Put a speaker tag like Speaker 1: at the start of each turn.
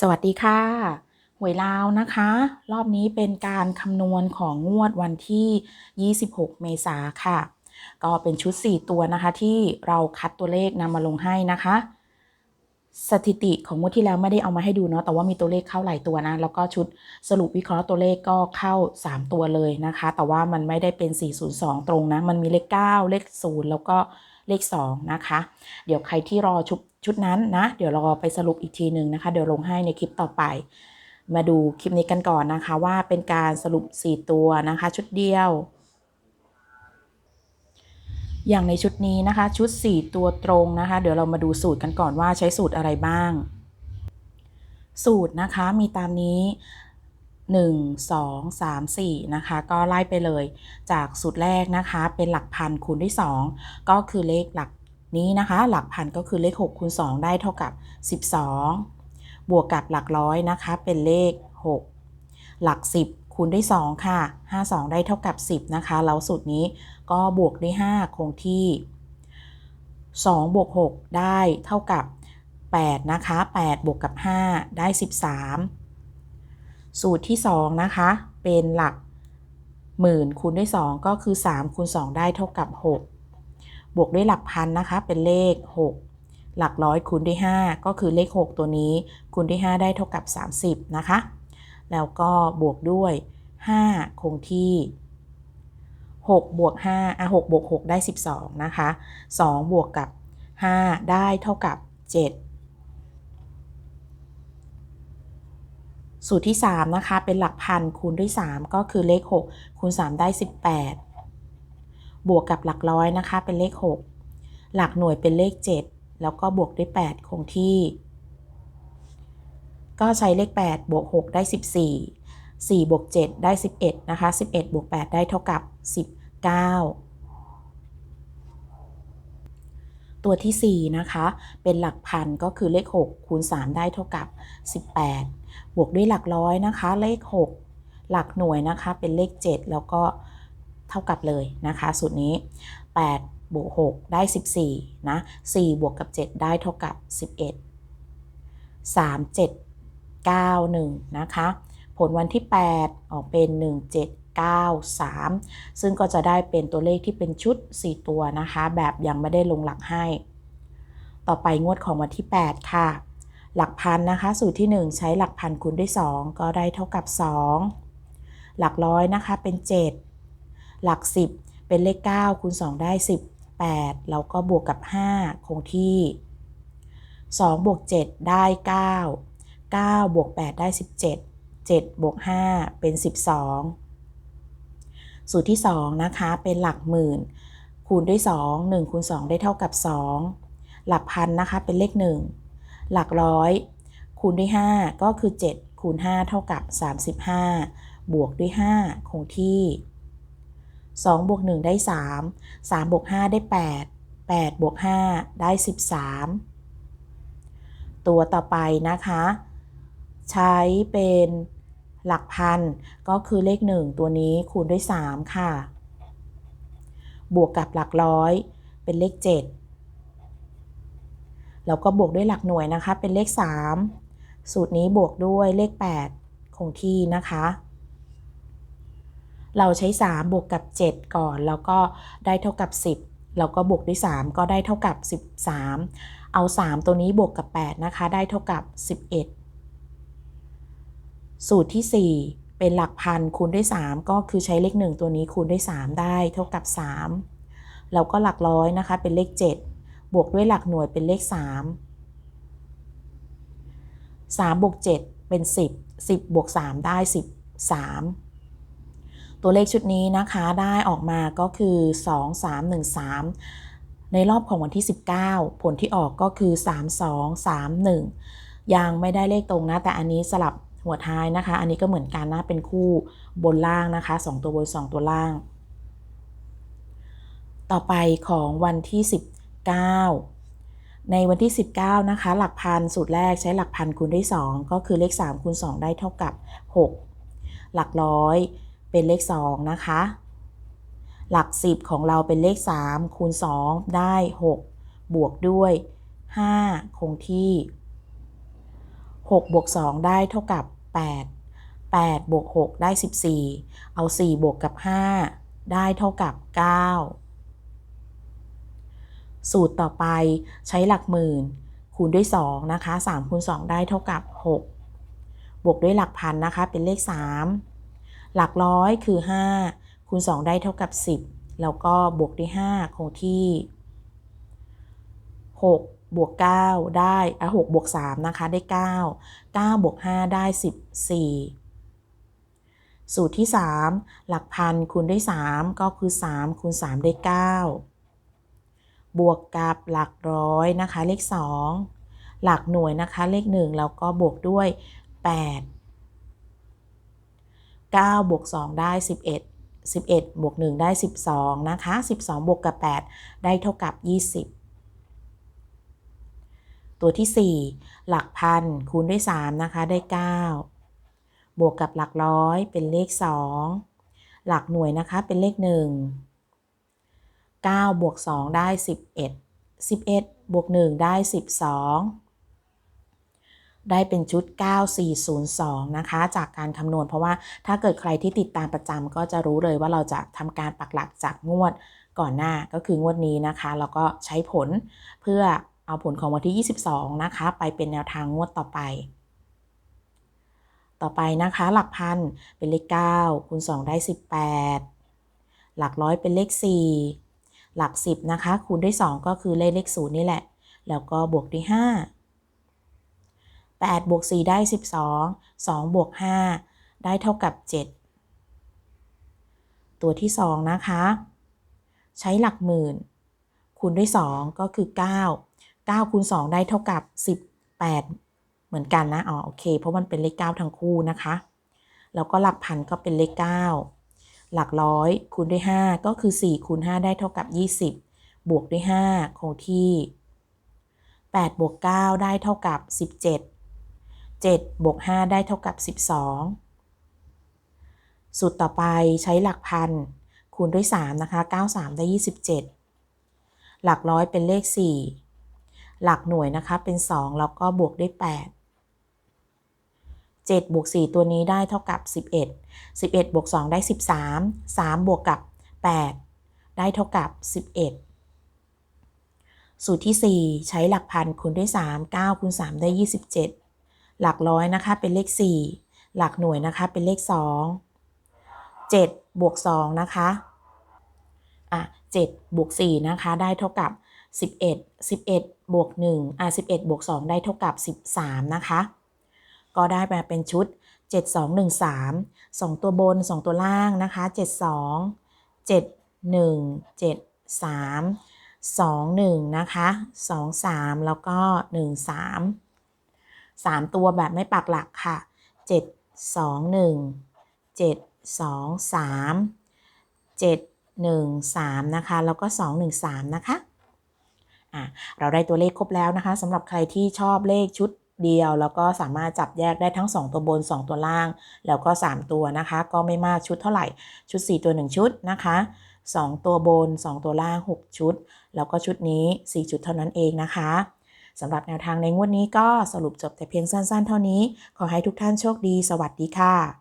Speaker 1: สวัสดีค่ะ หวยลาวนะคะ รอบนี้เป็นการคำนวณของงวดวันที่ 26 เมษาค่ะ ก็เป็นชุด 4 ตัวนะคะที่เราคัดตัวเลขนำมาลงให้นะคะ สถิติของงวดที่แล้วไม่ได้เอามาให้ดูเนาะแต่ว่ามีตัวเลขเข้าหลายตัวนะ แล้วก็ชุดสรุปวิเคราะห์ตัวเลขก็เข้า 3 ตัวเลยนะคะ แต่ว่ามันไม่ได้เป็น 402 ตรงนะ มันมีเลข 9 เลข 0 แล้วก็ เลข 2 นะคะ เดี๋ยวใครที่รอชุดชุดนั้นนะ เดี๋ยวราไปสรุปอีกทีหนึ่งนะคะ เดี๋ยวลงให้ในคลิปต่อไป มาดูคลิปนี้กันก่อนนะคะว่าเป็นการสรุป 4 ตัวนะคะ ชุดเดียว อย่างในชุดนี้นะคะ ชุด 4 ตัวตรงนะคะ เดี๋ยวเรามาดูสูตรกันก่อนว่าใช้สูตรอะไรบ้าง สูตรนะคะมีตามนี้ 1 2 3 4นะคะก็ไล่ไปเลยจากสูตรแรกนะคะเป็นหลักพันคูณด้วย 2 ก็คือเลขหลักนี้นะคะ หลักพันก็คือเลข6คูณ2ได้เท่ากับ 12 บวกกับหลักร้อยนะคะเป็นเลข 6 หลัก 10 คูณด้วย 2 ค่ะ 52 ได้เท่ากับ 10 นะคะแล้วสูตรนี้ก็บวกด้วย 5 คงที่ 2 บวก 6 ได้เท่ากับ 8 นะคะ 8 บวกกับ 5 ได้ 13 สูตรที่ 2 นะคะ เป็นหลักหมื่นคูณด้วย 2 ก็คือ 3 คูณ 2 ได้เท่ากับ 6 บวกด้วยหลักพันนะคะ เป็นเลข 6 หลักร้อยคูณด้วย 5 ก็คือเลข 6 ตัวนี้ คูณด้วย 5 ได้เท่ากับ 30 นะคะ แล้วก็บวกด้วย 5 คงที่6บวก5อะ6บวก 6 ได้ 12 นะคะ 2 บวกกับ 5 ได้เท่ากับ 7 สูตรที่ 3 นะคะ เป็นหลักพันคูณด้วย 3 ก็คือเลข 6 คูณ 3 ได้ 18 บวกกับหลักร้อยนะคะ เป็นเลข 6 หลักหน่วยเป็นเลข 7 แล้วก็บวกด้วย 8 คงที่ ก็ใช้เลข 8 บวก 6 ได้ 14 4 บวก 7 ได้ 11 นะคะ 11 บวก 8 ได้เท่ากับ 19 ตัวที่ 4 นะคะ เป็นหลักพันก็คือเลข 6 คูณ 3 ได้เท่ากับ 18 บวกด้วยหลักร้อยนะคะ เลข 6 หลักหน่วยนะคะเป็นเลข 7 แล้วก็เท่ากับเลยนะคะ สูตรนี้ 8 บวก 6 ได้ 14 นะ 4 บวกกับ 7 ได้เท่ากับ 11 3 7 9 1 นะคะ ผลวันที่ 8 ออกเป็น 1 7 9 3 ซึ่งก็จะได้เป็นตัวเลขที่เป็นชุด 4 ตัวนะคะ แบบยังไม่ได้ลงหลักให้ ต่อไปงวดของวันที่ 8 ค่ะ หลักพันนะคะ สูตรที่ 1 ใช้หลักพันคูณด้วย 2 ก็ได้เท่ากับ 2 หลักร้อยนะคะเป็น 7 หลัก 10 เป็นเลข 9คูณ2 ได้ 18 แล้วก็บวกกับ 5 คงที่ 2 บวก 7 ได้ 9 9 บวก 8 ได้ 17 7 บวก 5 เป็น 12 สูตรที่ 2 นะคะ เป็นหลักหมื่น คูณด้วย 2 1คูณ2 ได้เท่ากับ 2 หลักพันนะคะ เป็นเลข 1 หลักร้อย คูณด้วย 5 ก็คือ 7 คูณ 5 เท่ากับ 35 บวกด้วย 5 คงที่ 2 บวก 1 ได้ 3 3 บวก 5 ได้ 8 8 บวก 5 ได้ 13 ตัวต่อไปนะคะ ใช้เป็น หลักพันก็คือเลข 1 ตัวนี้คูณด้วย 3 ค่ะ บวกกับหลักร้อย เป็นเลข 7 แล้วก็บวกด้วยหลักหน่วยนะคะ เป็นเลข 3 สูตรนี้บวกด้วยเลข 8 คงที่นะคะ เราใช้ 3 บวกกับ 7 ก่อน แล้วก็ได้เท่ากับ 10 แล้วก็บวกด้วย 3 ก็ได้เท่ากับ 13 เอา 3 ตัวนี้บวกกับ 8 นะคะ ได้เท่ากับ 11 สูตรที่ 4 เป็นหลักพันคูณด้วย 3 ก็คือใช้เลข 1 ตัวนี้คูณด้วย 3 ได้เท่ากับ 3 แล้วก็หลักร้อยนะคะเป็นเลข 7 บวกด้วยหลักหน่วยเป็นเลข 3 3บวก7เป็น 10 10บวก3ได้ 13 ตัวเลขชุดนี้นะคะได้ออกมาก็คือ 2 3 1 3 ในรอบของวันที่ 19 ผลที่ออกก็คือ 3 2 3 1 ยังไม่ได้เลขตรงนะ แต่อันนี้สลับ หัวท้ายนะคะ อันนี้ก็เหมือนกันนะเป็นคู่บนล่างนะคะ 2 ตัวบน 2 ตัวล่าง ต่อไปของวันที่ 19 ในวันที่ 19 นะคะ หลักพันสูตรแรกใช้หลักพันคูณด้วย 2 ก็คือเลข3คูณ2 ได้เท่ากับ 6 หลักร้อยเป็นเลข 2 นะคะ หลัก 10 ของเราเป็นเลข 3 คูณ 2 ได้ 6 บวกด้วย 5 คงที่ 6บวก2ได้เท่ากับ 8 8บวก6ได้ 14 เอา 4 บวกกับ 5 ได้เท่ากับ 9 สูตรต่อไปใช้หลักหมื่น คูณด้วย 2 นะคะ 3 คูณ 2 ได้เท่ากับ 6 บวกด้วยหลักพันนะคะ เป็นเลข 3 หลักร้อยคือ 5 คูณ 2 ได้เท่ากับ 10 แล้วก็บวกด้วย 5 คงที่ 6 บวก 9 ได้อะ6บวก 3 นะคะ ได้ 9 9 บวก 5 ได้ 14 สูตรที่ 3 หลักพันคูณด้วย 3 ก็คือ 3 คูณ 3 ได้ 9 บวกกับหลักร้อยนะคะ เลข 2 หลักหน่วยนะคะ เลข 1 แล้วก็บวกด้วย 8 9 บวก 2 ได้ 11 11 บวก 1 ได้ 12 นะคะ 12 บวกกับ 8 ได้เท่ากับ 20 ตัวที่ 4 หลักพันคูณด้วย 3 นะคะ ได้ 9 บวกกับหลักร้อยเป็นเลข 2 หลักหน่วยนะคะเป็นเลข 1 9 บวก 2 ได้ 11 11 บวก 1 ได้ 12 ได้เป็นชุด 9402 นะคะ จากการคำนวณเพราะว่าถ้าเกิดใครที่ติดตามประจำก็จะรู้เลยว่าเราจะทำการปักหลักจากงวดก่อนหน้าก็คืองวดนี้นะคะ แล้วก็ใช้ผลเพื่อ เอาผลของวันที่ 22 นะคะ ไปเป็นแนวทางงวดต่อไป ต่อไปนะคะ หลักพันเป็นเลข 9 คูณ 2 ได้ 18 หลักร้อยเป็นเลข 4 หลัก 10 นะคะ คูณด้วย 2 ก็คือเลขเลข0นี่แหละ แล้วก็บวกด้วย 5 8บวก4ได้ 12 2บวก5ได้เท่ากับ 7 ตัวที่ 2 นะคะ ใช้หลักหมื่นคูณด้วย 2 ก็คือ 9 9คูณ2ได้เท่ากับ 18 เหมือนกันนะ อ๋อ โอเค เพราะมันเป็นเลข 9 ทั้งคู่นะคะ แล้วก็หลักพันก็เป็นเลข 9 หลักร้อยคูณด้วย 5 ก็คือ 4 คูณ 5 ได้เท่ากับ 20 บวกด้วย 5 คงที่ 8 บวก 9 ได้เท่ากับ 17 7 บวก 5 ได้เท่ากับ 12 สูตรต่อไปใช้หลักพันคูณด้วย 3 นะคะ 93 ได้ 27 หลักร้อยเป็นเลข 4 หลักหน่วยนะคะเป็น 2 แล้วก็บวกด้วย 8 7บวก4ตัวนี้ได้เท่ากับ 11 11บวก2ได้ 13 3 บวกกับ 8 ได้เท่ากับ 11 สูตรที่ 4 ใช้หลักพันคูณด้วย 3 9คูณ3ได้ 27 หลักร้อยนะคะเป็นเลข 4 หลักหน่วยนะคะเป็นเลข 2 7บวก2นะคะอะ7บวก4นะคะได้เท่ากับ 11 11 บวก1อะ11บวก2ได้เท่ากับ 13 นะคะ ก็ได้มาเป็นชุด 7 2 1 3 2 ตัวบน 2 ตัวล่างนะคะ 7 2 7 1 7 3 2 1 นะคะ2 3 แล้วก็ 1 3 3 ตัวแบบไม่ปักหลักค่ะ 7 2 1 7 2 3 7 1 3 นะคะ แล้วก็ 2 1 3 นะคะ อะเราได้ตัวเลขครบแล้วนะคะสำหรับใครที่ชอบเลขชุดเดียว แล้วก็สามารถจับแยกได้ทั้ง 2 ตัวบน 2 ตัวล่าง แล้วก็ 3 ตัวนะคะ ก็ไม่มากชุดเท่าไหร่ชุด 4 ตัว 1 ชุดนะคะ2 ตัวบน 2 ตัวล่าง 6 ชุด แล้วก็ชุดนี้ 4 ชุดเท่านั้นเองนะคะสำหรับแนวทางในงวดนี้ก็สรุปจบแต่เพียงสั้นๆ เท่านี้ ขอให้ทุกท่านโชคดี สวัสดีค่ะ